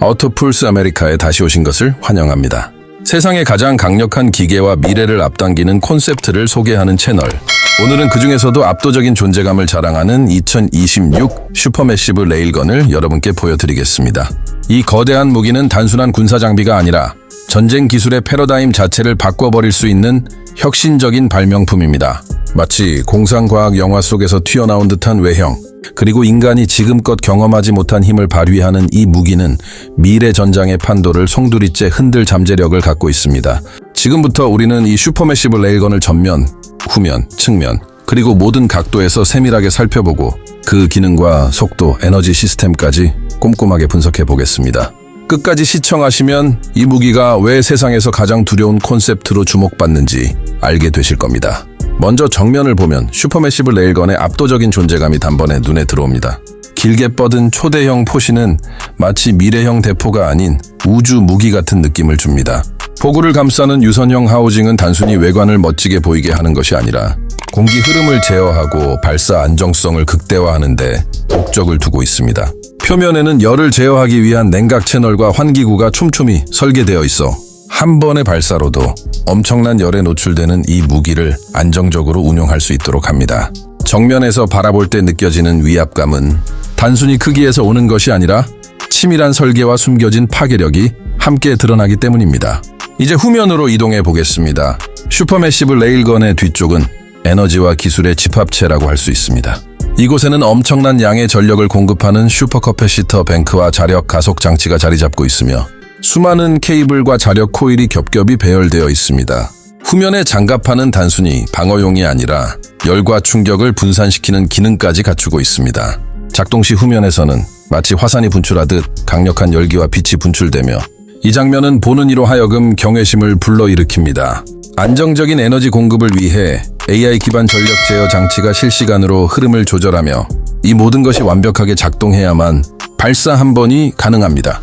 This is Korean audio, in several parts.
아우토풀스 아메리카에 다시 오신 것을 환영합니다. 세상의 가장 강력한 기계와 미래를 앞당기는 콘셉트를 소개하는 채널. 오늘은 그 중에서도 압도적인 존재감을 자랑하는 2026 슈퍼매시브 레일건을 여러분께 보여드리겠습니다. 이 거대한 무기는 단순한 군사 장비가 아니라 전쟁 기술의 패러다임 자체를 바꿔버릴 수 있는 혁신적인 발명품입니다. 마치 공상과학 영화 속에서 튀어나온 듯한 외형, 그리고 인간이 지금껏 경험하지 못한 힘을 발휘하는 이 무기는 미래 전장의 판도를 송두리째 흔들 잠재력을 갖고 있습니다. 지금부터 우리는 이 슈퍼매시브 레일건을 전면, 후면, 측면, 그리고 모든 각도에서 세밀하게 살펴보고 그 기능과 속도, 에너지 시스템까지 꼼꼼하게 분석해 보겠습니다. 끝까지 시청하시면 이 무기가 왜 세상에서 가장 두려운 콘셉트로 주목받는지 알게 되실 겁니다. 먼저 정면을 보면 슈퍼매시브 레일건의 압도적인 존재감이 단번에 눈에 들어옵니다. 길게 뻗은 초대형 포시는 마치 미래형 대포가 아닌 우주 무기 같은 느낌을 줍니다. 포구를 감싸는 유선형 하우징은 단순히 외관을 멋지게 보이게 하는 것이 아니라 공기 흐름을 제어하고 발사 안정성을 극대화하는데 목적을 두고 있습니다. 표면에는 열을 제어하기 위한 냉각 채널과 환기구가 촘촘히 설계되어 있어 한 번의 발사로도 엄청난 열에 노출되는 이 무기를 안정적으로 운용할 수 있도록 합니다. 정면에서 바라볼 때 느껴지는 위압감은 단순히 크기에서 오는 것이 아니라 치밀한 설계와 숨겨진 파괴력이 함께 드러나기 때문입니다. 이제 후면으로 이동해 보겠습니다. 슈퍼매시브 레일건의 뒤쪽은 에너지와 기술의 집합체라고 할 수 있습니다. 이곳에는 엄청난 양의 전력을 공급하는 슈퍼커패시터 뱅크와 자력 가속 장치가 자리 잡고 있으며 수많은 케이블과 자력 코일이 겹겹이 배열되어 있습니다. 후면의 장갑판은 단순히 방어용이 아니라 열과 충격을 분산시키는 기능까지 갖추고 있습니다. 작동 시 후면에서는 마치 화산이 분출하듯 강력한 열기와 빛이 분출되며 이 장면은 보는 이로 하여금 경외심을 불러일으킵니다. 안정적인 에너지 공급을 위해 AI 기반 전력 제어 장치가 실시간으로 흐름을 조절하며 이 모든 것이 완벽하게 작동해야만 발사 한 번이 가능합니다.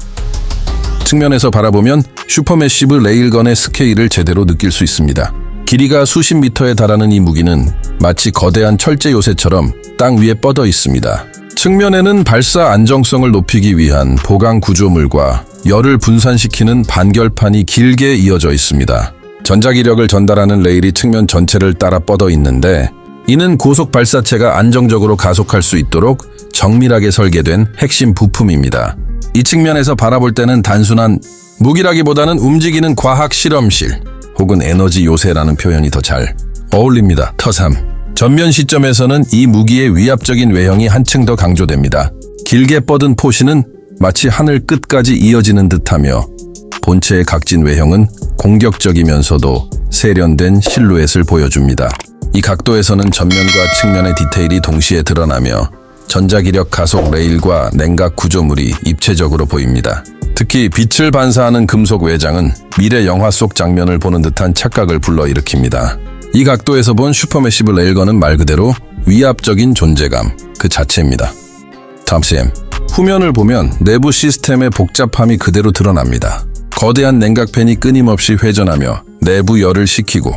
측면에서 바라보면 슈퍼매시브 레일건의 스케일을 제대로 느낄 수 있습니다. 길이가 수십 미터에 달하는 이 무기는 마치 거대한 철제 요새처럼 땅 위에 뻗어 있습니다. 측면에는 발사 안정성을 높이기 위한 보강 구조물과 열을 분산시키는 반결판이 길게 이어져 있습니다. 전자기력을 전달하는 레일이 측면 전체를 따라 뻗어 있는데 이는 고속 발사체가 안정적으로 가속할 수 있도록 정밀하게 설계된 핵심 부품입니다. 이 측면에서 바라볼 때는 단순한 무기라기보다는 움직이는 과학 실험실 혹은 에너지 요새라는 표현이 더 잘 어울립니다. 터삼. 전면 시점에서는 이 무기의 위압적인 외형이 한층 더 강조됩니다. 길게 뻗은 포시는 마치 하늘 끝까지 이어지는 듯하며 본체의 각진 외형은 공격적이면서도 세련된 실루엣을 보여줍니다. 이 각도에서는 전면과 측면의 디테일이 동시에 드러나며 전자기력 가속 레일과 냉각 구조물이 입체적으로 보입니다. 특히 빛을 반사하는 금속 외장은 미래 영화 속 장면을 보는 듯한 착각을 불러일으킵니다. 이 각도에서 본 슈퍼매시브 레일건은 말 그대로 위압적인 존재감 그 자체입니다. CM 후면을 보면 내부 시스템의 복잡함이 그대로 드러납니다. 거대한 냉각팬이 끊임없이 회전하며 내부 열을 식히고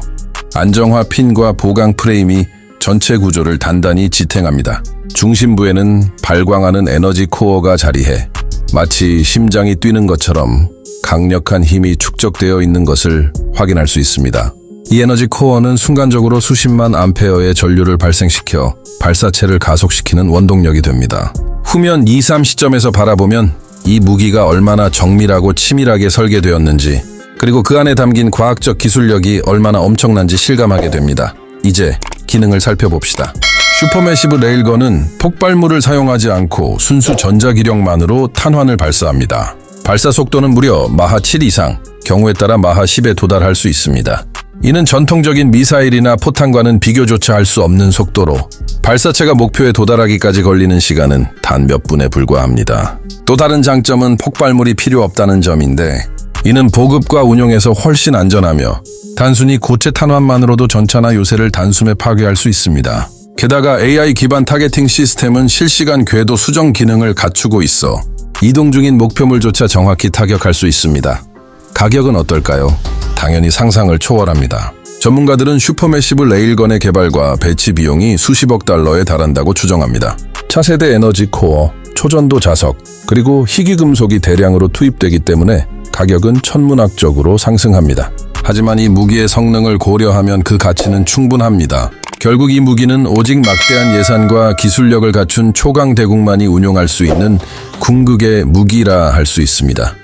안정화 핀과 보강 프레임이 전체 구조를 단단히 지탱합니다. 중심부에는 발광하는 에너지 코어가 자리해 마치 심장이 뛰는 것처럼 강력한 힘이 축적되어 있는 것을 확인할 수 있습니다. 이 에너지 코어는 순간적으로 수십만 암페어의 전류를 발생시켜 발사체를 가속시키는 원동력이 됩니다. 후면 2, 3 시점에서 바라보면 이 무기가 얼마나 정밀하고 치밀하게 설계되었는지 그리고 그 안에 담긴 과학적 기술력이 얼마나 엄청난지 실감하게 됩니다. 이제 기능을 살펴봅시다. 슈퍼매시브 레일건은 폭발물을 사용하지 않고 순수 전자기력만으로 탄환을 발사합니다. 발사 속도는 무려 마하 7 이상, 경우에 따라 마하 10에 도달할 수 있습니다. 이는 전통적인 미사일이나 포탄과는 비교조차 할 수 없는 속도로 발사체가 목표에 도달하기까지 걸리는 시간은 단 몇 분에 불과합니다. 또 다른 장점은 폭발물이 필요 없다는 점인데 이는 보급과 운용에서 훨씬 안전하며 단순히 고체 탄환만으로도 전차나 요새를 단숨에 파괴할 수 있습니다. 게다가 AI 기반 타겟팅 시스템은 실시간 궤도 수정 기능을 갖추고 있어 이동 중인 목표물조차 정확히 타격할 수 있습니다. 가격은 어떨까요? 당연히 상상을 초월합니다. 전문가들은 슈퍼매시브 레일건의 개발과 배치 비용이 수십억 달러에 달한다고 추정합니다. 차세대 에너지 코어, 초전도 자석, 그리고 희귀금속이 대량으로 투입되기 때문에 가격은 천문학적으로 상승합니다. 하지만 이 무기의 성능을 고려하면 그 가치는 충분합니다. 결국 이 무기는 오직 막대한 예산과 기술력을 갖춘 초강 대국만이 운용할 수 있는 궁극의 무기라 할 수 있습니다.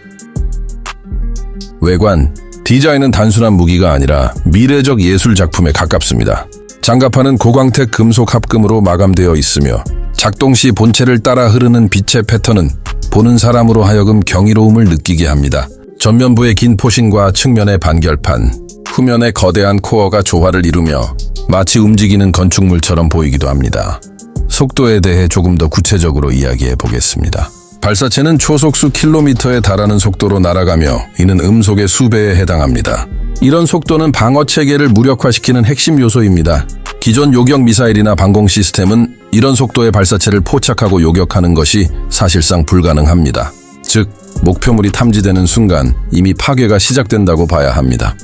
외관, 디자인은 단순한 무기가 아니라 미래적 예술 작품에 가깝습니다. 장갑판은 고광택 금속 합금으로 마감되어 있으며 작동 시 본체를 따라 흐르는 빛의 패턴은 보는 사람으로 하여금 경이로움을 느끼게 합니다. 전면부의 긴 포신과 측면의 반결판, 후면의 거대한 코어가 조화를 이루며 마치 움직이는 건축물처럼 보이기도 합니다. 속도에 대해 조금 더 구체적으로 이야기해 보겠습니다. 발사체는 초속수 킬로미터에 달하는 속도로 날아가며 이는 음속의 수배에 해당합니다. 이런 속도는 방어 체계를 무력화시키는 핵심 요소입니다. 기존 요격 미사일이나 방공 시스템은 이런 속도의 발사체를 포착하고 요격하는 것이 사실상 불가능합니다. 즉, 목표물이 탐지되는 순간 이미 파괴가 시작된다고 봐야 합니다.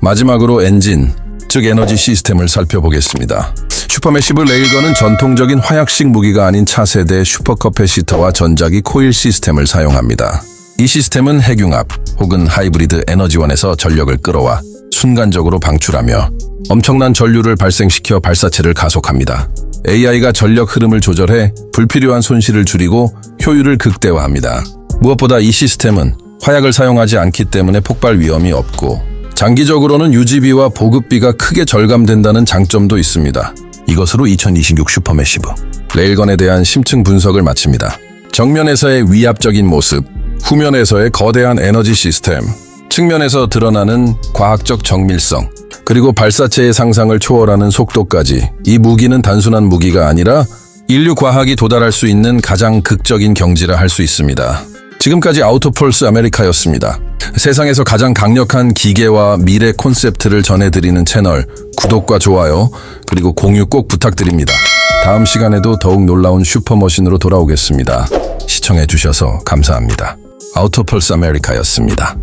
마지막으로 엔진, 즉 에너지 시스템을 살펴보겠습니다. 슈퍼매시브 레일건은 전통적인 화약식 무기가 아닌 차세대 슈퍼커패시터와 전자기 코일 시스템을 사용합니다. 이 시스템은 핵융합 혹은 하이브리드 에너지원에서 전력을 끌어와 순간적으로 방출하며 엄청난 전류를 발생시켜 발사체를 가속합니다. AI가 전력 흐름을 조절해 불필요한 손실을 줄이고 효율을 극대화합니다. 무엇보다 이 시스템은 화약을 사용하지 않기 때문에 폭발 위험이 없고 장기적으로는 유지비와 보급비가 크게 절감된다는 장점도 있습니다. 이것으로 2026 슈퍼매시브 레일건에 대한 심층 분석을 마칩니다. 정면에서의 위압적인 모습, 후면에서의 거대한 에너지 시스템, 측면에서 드러나는 과학적 정밀성, 그리고 발사체의 상상을 초월하는 속도까지 이 무기는 단순한 무기가 아니라 인류 과학이 도달할 수 있는 가장 극적인 경지라 할 수 있습니다. 지금까지 아우토폴스 아메리카였습니다. 세상에서 가장 강력한 기계와 미래 콘셉트를 전해드리는 채널 구독과 좋아요 그리고 공유 꼭 부탁드립니다. 다음 시간에도 더욱 놀라운 슈퍼머신으로 돌아오겠습니다. 시청해주셔서 감사합니다. 아우토폴스 아메리카였습니다.